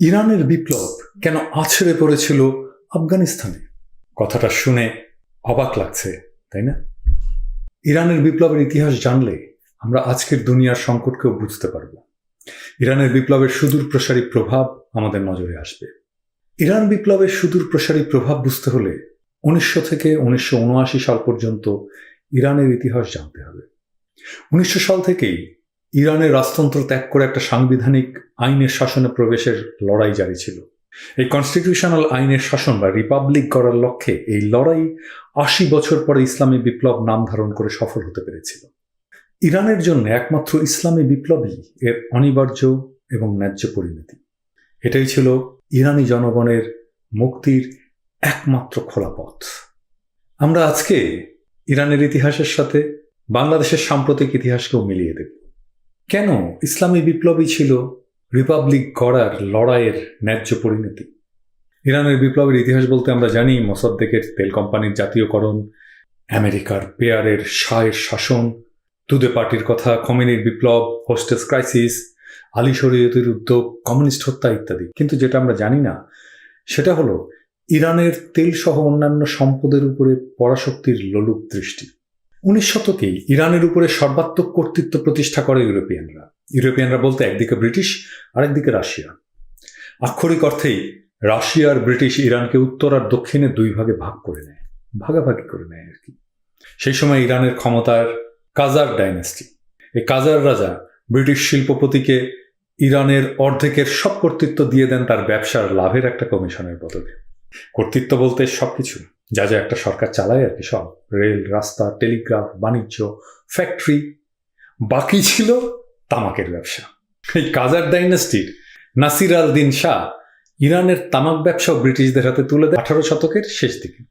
ইরানের বিপ্লব কেন আছড়ে পড়েছিল আফগানিস্তানে? কথাটা শুনে অবাক লাগছে, তাই না? ইরানের বিপ্লবের ইতিহাস জানলে আমরা আজকের দুনিয়ার সংকটকেও বুঝতে পারব। ইরানের বিপ্লবের সুদূর প্রসারী প্রভাব আমাদের নজরে আসবে। ইরান বিপ্লবের সুদূর প্রসারী প্রভাব বুঝতে হলে উনিশশো থেকে উনিশশো উনআশি সাল পর্যন্ত ইরানের ইতিহাস জানতে হবে। উনিশশো সাল থেকেই ইরানের রাজতন্ত্র ত্যাগ করে একটা সাংবিধানিক আইনের শাসনে প্রবেশের লড়াই জারি ছিল। এই কনস্টিটিউশনাল আইনের শাসন বা রিপাবলিক করার লক্ষ্যে এই লড়াই আশি বছর পরে ইসলামী বিপ্লব নাম ধারণ করে সফল হতে পেরেছিল। ইরানের জন্য একমাত্র ইসলামী বিপ্লবই এর অনিবার্য এবং ন্যায্য পরিণতি। এটাই ছিল ইরানি জনগণের মুক্তির একমাত্র খোলা পথ। আমরা আজকে ইরানের ইতিহাসের সাথে বাংলাদেশের সাম্প্রতিক ইতিহাসকেও মিলিয়ে দেব কেন ইসলামী বিপ্লবই ছিল রিপাবলিক গড়ার লড়াইয়ের ন্যায্য পরিণতি? ইরানের বিপ্লবের ইতিহাস বলতে আমরা জানি মোসাদ্দেকের তেল কোম্পানির জাতীয়করণ, আমেরিকার পেয়ারের শাহের শাসন তুদে পার্টির কথা, খমেনির বিপ্লব, হোস্টেস ক্রাইসিস, আলী শরীয়তের উদ্যোগ, কমিউনিস্ট হত্যা ইত্যাদি। কিন্তু যেটা আমরা জানি না, সেটা হলো ইরানের তেল সহ অন্যান্য সম্পদের উপরে পরাশক্তির লোলুপ দৃষ্টি। উনিশ শতকেই ইরানের উপরে সর্বাত্মক কর্তৃত্ব প্রতিষ্ঠা করে ইউরোপিয়ানরা। ইউরোপিয়ানরা বলতে একদিকে ব্রিটিশ, আরেকদিকে রাশিয়া। আক্ষরিক অর্থেই রাশিয়ার ব্রিটিশ ইরানকে উত্তর আর দক্ষিণে দুই ভাগে ভাগ করে নেয়। ভাগাভাগি করে নেয় আর কি। সেই সময় ইরানের ক্ষমতার কাজার ডাইনাস্টি। এই কাজার রাজা ব্রিটিশ শিল্পপতিকে ইরানের অর্ধেকের সব কর্তৃত্ব দিয়ে দেন তার ব্যবসার লাভের একটা কমিশনের বদলে কর্তৃত্ব বলতে সবকিছু। যা যা একটা সরকার চালায় আর কি সব। রেল, রাস্তা টেলিগ্রাফ বাণিজ্য ফ্যাক্টরি বাকি ছিল তামাকের ব্যবসা। এই কাজার ডাইনাস্টির নাসির আল দিন শাহ ইরানের তামাক ব্যবসাও ব্রিটিশদের হাতে তুলে দেয় আঠারো শতকের শেষ দিকে।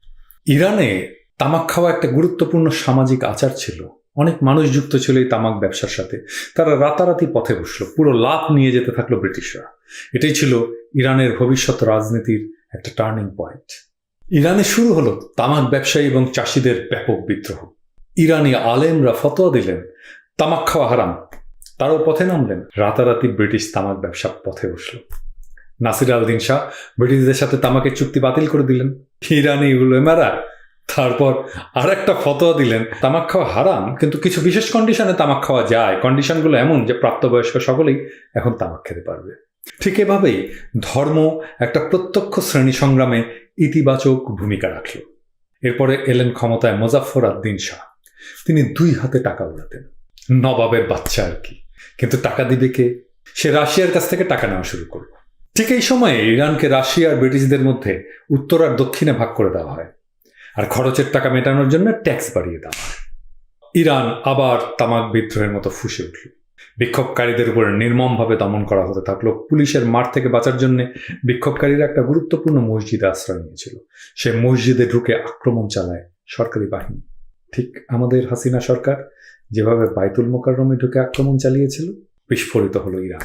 ইরানে তামাক খাওয়া একটা গুরুত্বপূর্ণ সামাজিক আচার ছিল। অনেক মানুষ যুক্ত ছিল এই তামাক ব্যবসার সাথে। তারা রাতারাতি পথে বসল, পুরো লাভ নিয়ে যেতে থাকল ব্রিটিশরা। এটাই ছিল ইরানের ভবিষ্যৎ রাজনীতির একটা টার্নিং পয়েন্ট ইরানে শুরু হলো তামাক ব্যবসায়ী এবং চাষিদের ব্যাপক বিদ্রোহ। ইরানি আলেমরা ফতোয়া দিলেন, তামাক খাওয়া হারাম। তারও পথে নামলেন। রাতারাতি ব্রিটিশ তামাক ব্যবসা পথে বসল নাসির আলদিন শাহ ব্রিটিশদের সাথে তামাকের চুক্তি বাতিল করে দিলেন। ইরানি উলেমারা তারপর আর একটা ফতোয়া দিলেন, তামাক খাওয়া হারাম, কিন্তু কিছু বিশেষ কন্ডিশনে তামাক খাওয়া যায়। কন্ডিশনগুলো এমন যে প্রাপ্তবয়স্ক সকলেই এখন তামাক খেতে পারবে। ঠিক এভাবেই ধর্ম একটা প্রত্যক্ষ শ্রেণি সংগ্রামে ইতিবাচক ভূমিকা রাখল। এরপরে এলেন ক্ষমতায় মোজাফর আদ্দিন শাহ। তিনি দুই হাতে টাকা উড়াতেন। নবাবের বাচ্চা আর কি। কিন্তু টাকা দিবে কে? সে রাশিয়ার কাছ থেকে টাকা নেওয়া শুরু করল। ঠিক এই সময়ে ইরানকে রাশিয়া আর ব্রিটিশদের মধ্যে উত্তর আর দক্ষিণে ভাগ করে দেওয়া হয়। আর খরচের টাকা মেটানোর জন্য ট্যাক্স বাড়িয়ে দেওয়া হয়। ইরান আবার তামাক বিদ্রোহের মতো ফুসে উঠল। বিক্ষোভকারীদের উপরে নির্মমভাবে দমন করা হতে থাকল। পুলিশের মার থেকে বাঁচার জন্য বিক্ষোভকারীরা একটা গুরুত্বপূর্ণ মসজিদে আশ্রয় নিয়েছিল। সে মসজিদে ঢুকে আক্রমণ চালায় সরকারি বাহিনী। ঠিক আমাদের হাসিনা সরকার যেভাবে বাইতুল মোকাররমে ঢুকে আক্রমণ চালিয়েছিল, বিস্ফোরিত হলো ইরান।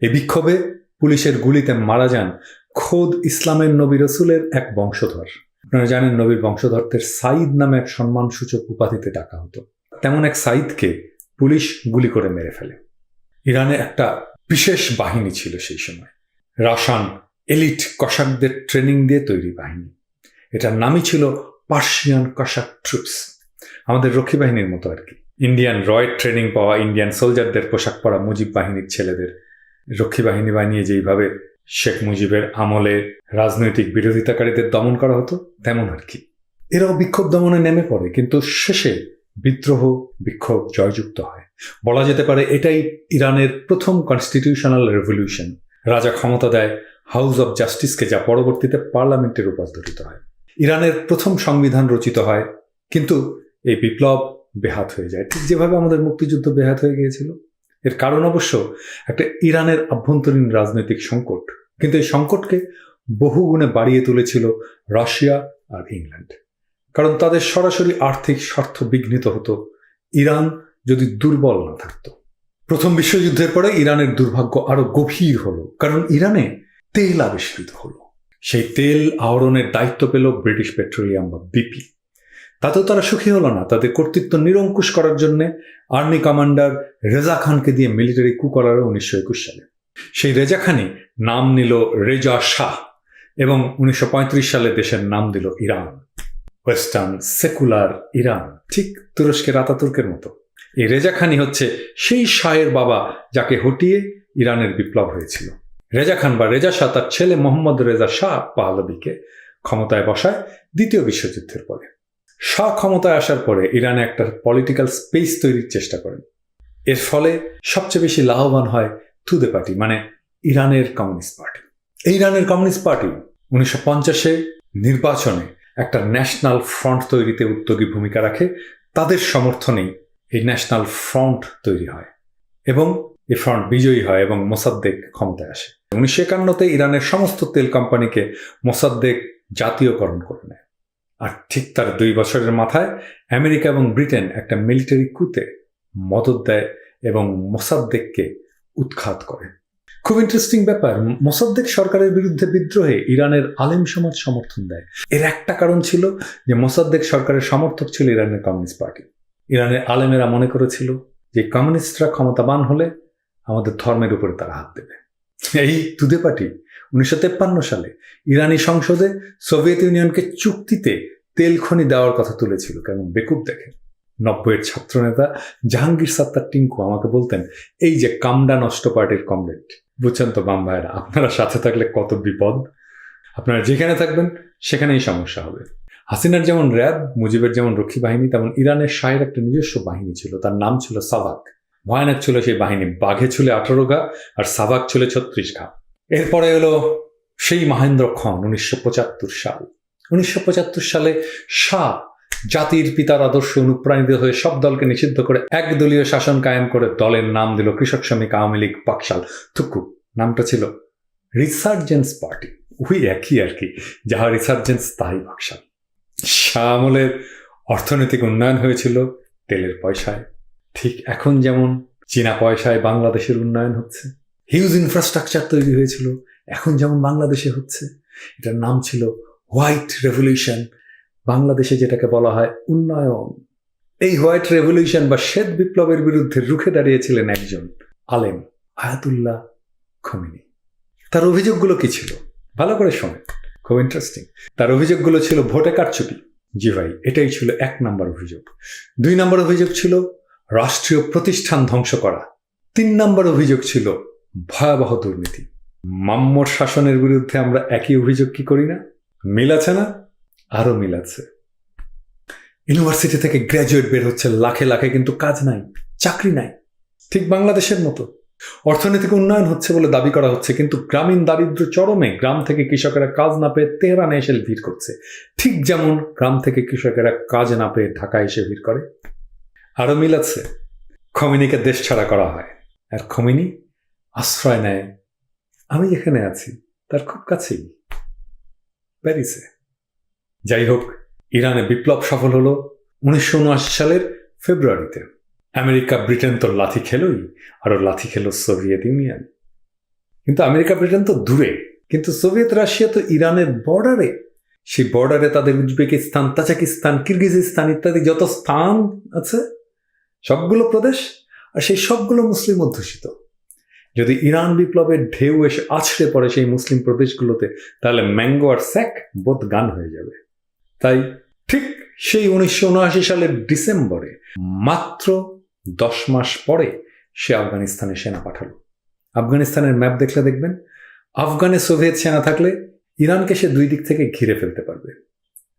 এই বিক্ষোভে পুলিশের গুলিতে মারা যান খোদ ইসলামের নবী রসুলের এক বংশধর। আপনারা জানেন নবীর বংশধরদের সাইদ নামে এক সম্মানসূচক উপাধিতে ডাকা হতো। তেমন এক সাইদকে পুলিশ গুলি করে মেরে ফেলে। ইরানে একটা বিশেষ বাহিনী ছিল সেই সময়। রাসান এলিট কসাকদের ট্রেনিং দিয়ে তৈরি বাহিনী। এটার নামই ছিল পার্সিয়ান কসাক ট্রুপস। আমাদের রক্ষী বাহিনীর মতো আর কি। ইন্ডিয়ান রয়েড ট্রেনিং পাওয়া ইন্ডিয়ান সোলজারদের পোশাক পরা মুজিব বাহিনীর ছেলেদের রক্ষী বাহিনী বানিয়ে যেইভাবে শেখ মুজিবের আমলে রাজনৈতিক বিরোধিতাকারীদের দমন করা হতো, তেমন আর কি। এরাও বিক্ষোভ দমনে নেমে পড়ে, কিন্তু শেষে বিদ্রোহ, বিক্ষোভ, জয়যুক্ত হয়। বলা যেতে পারে এটাই ইরানের প্রথম কনস্টিটিউশনাল রেভলিউশন রাজা ক্ষমতা দেয় হাউস অব জাস্টিসকে যা পরবর্তীতে পার্লামেন্টে রূপান্তরিত হয়। ইরানের প্রথম সংবিধান রচিত হয়, কিন্তু এই বিপ্লব বেহাত হয়ে যায়। ঠিক যেভাবে আমাদের মুক্তিযুদ্ধ বেহাত হয়ে গিয়েছিল, এর কারণ অবশ্য একটা ইরানের আভ্যন্তরীণ রাজনৈতিক সংকট। কিন্তু এই সংকটকে বহুগুণে বাড়িয়ে তুলেছিল রাশিয়া আর ইংল্যান্ড। কারণ তাদের সরাসরি আর্থিক স্বার্থ বিঘ্নিত হতো। ইরান যদি দুর্বল না থাকতো। প্রথম বিশ্বযুদ্ধের পরে ইরানের দুর্ভাগ্য আরও গভীর হলো, কারণ ইরানে তেল আবিষ্কৃত হলো। সেই তেল আহরণের দায়িত্ব পেল ব্রিটিশ পেট্রোলিয়াম বা বিপি। তাতেও তারা সুখী হলো না। তাদের কর্তৃত্ব নিরঙ্কুশ করার জন্য আর্মি কমান্ডার রেজা খানকে দিয়ে মিলিটারি কু করারও উনিশশো একুশ সালে। সেই রেজা খানি নাম নিল রেজা শাহ এবং উনিশশো পঁয়ত্রিশ সালে দেশের নাম দিল ইরান। ওয়েস্টার্ন সেকুলার ইরান ঠিক তুরস্কের আতাতুর্কের মতো। এই রেজা খানি হচ্ছে সেই শাহের বাবা যাকে হটিয়ে ইরানের বিপ্লব হয়েছিল। রেজা খান বা রেজা শাহ তার ছেলে মোহাম্মদ রেজা শাহ পাহলবিকে ক্ষমতায় বসায় দ্বিতীয় বিশ্বযুদ্ধের পরে। শাহ ক্ষমতায় আসার পরে ইরানে একটা পলিটিক্যাল স্পেস তৈরির চেষ্টা করেন। এর ফলে সবচেয়ে বেশি লাভবান হয় তুদে পার্টি মানে ইরানের কমিউনিস্ট পার্টি। এই ইরানের কমিউনিস্ট পার্টি উনিশশো পঞ্চাশে নির্বাচনে একটা ন্যাশনাল ফ্রন্ট তৈরিতে উদ্যোগী ভূমিকা রাখে, তাদের সমর্থনেই এই ন্যাশনাল ফ্রন্ট তৈরি হয় এবং এই ফ্রন্ট বিজয়ী হয় এবং মোসাদ্দেক ক্ষমতায় আসে। উনিশশো একান্নতে ইরানের সমস্ত তেল কোম্পানিকে মোসাদ্দেক জাতীয়করণ করে নেয়। আর ঠিক তার দুই বছরের মাথায় আমেরিকা এবং ব্রিটেন একটা মিলিটারি কুতে মদত দেয় এবং মোসাদ্দেককে উৎখাত করে। খুব ইন্টারেস্টিং ব্যাপার। মোসাদ্দেক সরকারের বিরুদ্ধে বিদ্রোহে ইরানের আলেম সমাজ সমর্থন দেয়। এর একটা কারণ ছিল যে মোসাদ্দেক সরকারের সমর্থক ছিল ইরানের কমিউনিস্ট পার্টি। ইরানের আলেমেরা মনে করেছিল যে কমিউনিস্টরা ক্ষমতাবান হলে আমাদের ধর্মের উপরে তারা হাত দেবে। এই তুদে পার্টি উনিশশো তেপ্পান্ন সালে ইরানি সংসদে সোভিয়েত ইউনিয়নকে চুক্তিতে তেল খনি দেওয়ার কথা তুলেছিল। কেমন বেকুব দেখে। নব্বইয়ের ছাত্রনেতা জাহাঙ্গীর সাত্তার টিঙ্কু আমাকে বলতেন, এই যে কামডা নষ্ট পার্টির কমরেড বুঝছেন তো বাম ভাইয়েরা? আপনারা সাথে থাকলে কত বিপদ? আপনারা যেখানে থাকবেন, সেখানেই সমস্যা হবে। হাসিনার যেমন র্যাব, মুজিবের যেমন রক্ষী বাহিনী, তেমন ইরানের শাহের একটা নিজস্ব বাহিনী ছিল। তার নাম ছিল সাবাক ভয়ানক ছিল সেই বাহিনী। বাঘে ছিল আঠারো ঘা আর সাবাক ছিল ছত্রিশ ঘা। এরপরে এলো সেই মহেন্দ্র খন উনিশশো পঁচাত্তর সাল। উনিশশো পঁচাত্তর সালে শাহ জাতির পিতার আদর্শ অনুপ্রাণিত হয়ে সব দলকে নিষিদ্ধ করে একদলীয় শাসন কায়েম করে দলের নাম দিল কৃষক শ্রমিক আওয়ামী লীগ পাকশাল। থুকু, নামটা ছিল রিসার্জেন্স পার্টি। ওই একই আর কি, যাহা রিসার্জেন্স তাই পাকশাল। শাহ আমলের অর্থনৈতিক উন্নয়ন হয়েছিল তেলের পয়সায়। ঠিক এখন যেমন চীনা পয়সায় বাংলাদেশের উন্নয়ন হচ্ছে। হিউজ ইনফ্রাস্ট্রাকচার তৈরি হয়েছিল, এখন যেমন বাংলাদেশে হচ্ছে। এটার নাম ছিল হোয়াইট রেভলিউশন বাংলাদেশে যেটাকে বলা হয় উন্নয়ন। এই হোয়াইট রেভলিউশন বা শ্বেত বিপ্লবের বিরুদ্ধে রুখে দাঁড়িয়েছিলেন একজন আলেম আয়াতুল্লাহ খমিনি। তার অভিযোগগুলো কি ছিল? ভালো করে শোনেন। খুব ইন্টারেস্টিং তার অভিযোগগুলো ছিল ভোটে কারচুপি। জি ভাই, এটাই ছিল এক নম্বর অভিযোগ। দুই নম্বর অভিযোগ ছিল রাষ্ট্রীয় প্রতিষ্ঠান ধ্বংস করা। তিন নম্বর অভিযোগ ছিল ভয়াবহ দুর্নীতি। মাম্মর শাসনের বিরুদ্ধে আমরা একই অভিযোগ কি করি না? মিল আছে না? আরও মিল আছে। ইউনিভার্সিটি থেকে গ্র্যাজুয়েট বের হচ্ছে লাখে লাখে কিন্তু কাজ নাই, চাকরি নাই, ঠিক বাংলাদেশের মতো। অর্থনৈতিক উন্নয়ন হচ্ছে বলে দাবি করা হচ্ছে, কিন্তু গ্রামীণ দারিদ্র চরমে গ্রাম থেকে কৃষকেরা কাজ না পেয়ে তেহরানে এসে ভিড় করছে। ঠিক যেমন গ্রাম থেকে কৃষকেরা কাজ না পেয়ে ঢাকা এসে ভিড় করে। আরও মিল আছে, খমিনিকে দেশ ছাড়া করা হয়, আর খমিনি আশ্রয় নেয়। আমি যেখানে আছি, তার খুব কাছেই। প্যারিসে। যাই হোক, ইরানে বিপ্লব সফল হলো উনিশশো উনআশি সালের ফেব্রুয়ারিতে। আমেরিকা, ব্রিটেন তো লাথি খেলোই আরও লাথি খেলো সোভিয়েত ইউনিয়ন। কিন্তু আমেরিকা, ব্রিটেন তো দূরে, কিন্তু সোভিয়েত, রাশিয়া তো ইরানের বর্ডারে। সেই বর্ডারে তাদের উজবেকিস্তান, তাজাকিস্তান, কিরগিজিস্তান ইত্যাদি যত স্থান আছে, সবগুলো প্রদেশ, আর সেই সবগুলো মুসলিম অধ্যুষিত। যদি ইরান বিপ্লবের ঢেউ এসে আছড়ে পড়ে সেই মুসলিম প্রদেশগুলোতে, তাহলে ম্যাঙ্গো আর স্যাক বোধ গান হয়ে যাবে। তাই ঠিক সেই উনিশশো উনআশি সালের ডিসেম্বরে মাত্র দশ মাস পরে সে আফগানিস্তানে সেনা পাঠালো। আফগানিস্তানের ম্যাপ দেখলে দেখবেন, আফগানে সোভিয়েত সেনা থাকলে ইরানকে সে দুই দিক থেকে ঘিরে ফেলতে পারবে।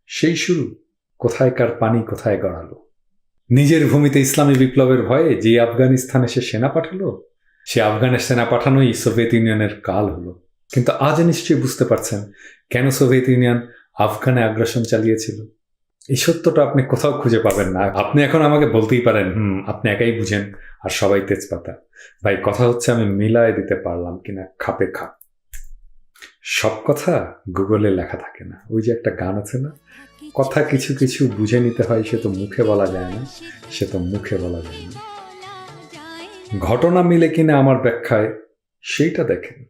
সেই শুরু কোথায় কার পানি কোথায় গড়ালো? নিজের ভূমিতে ইসলামী বিপ্লবের ভয়ে যে আফগানিস্তানে সে সেনা পাঠালো, সে আফগানের সেনা পাঠানোই সোভিয়েত ইউনিয়নের কাল হলো। কিন্তু আজ নিশ্চয়ই বুঝতে পারছেন কেন সোভিয়েত ইউনিয়ন আফগানে আগ্রাসন চালিয়েছিল। এই সত্যটা আপনি কোথাও খুঁজে পাবেন না। আপনি এখন আমাকে বলতেই পারেন, হুম, আপনি একাই বুঝেন, আর সবাই তেজপাতা। ভাই, কথা হচ্ছে আমি মিলায় দিতে পারলাম কিনা, খাপে খাপ। সব কথা গুগলে লেখা থাকে না। ওই যে একটা গান আছে না, কথা কিছু কিছু বুঝে নিতে হয়, সে তো মুখে বলা যায় না, সে তো মুখে বলা যায় না। ঘটনা মিলে কিনা আমার ব্যাখ্যায়, সেইটা দেখেন।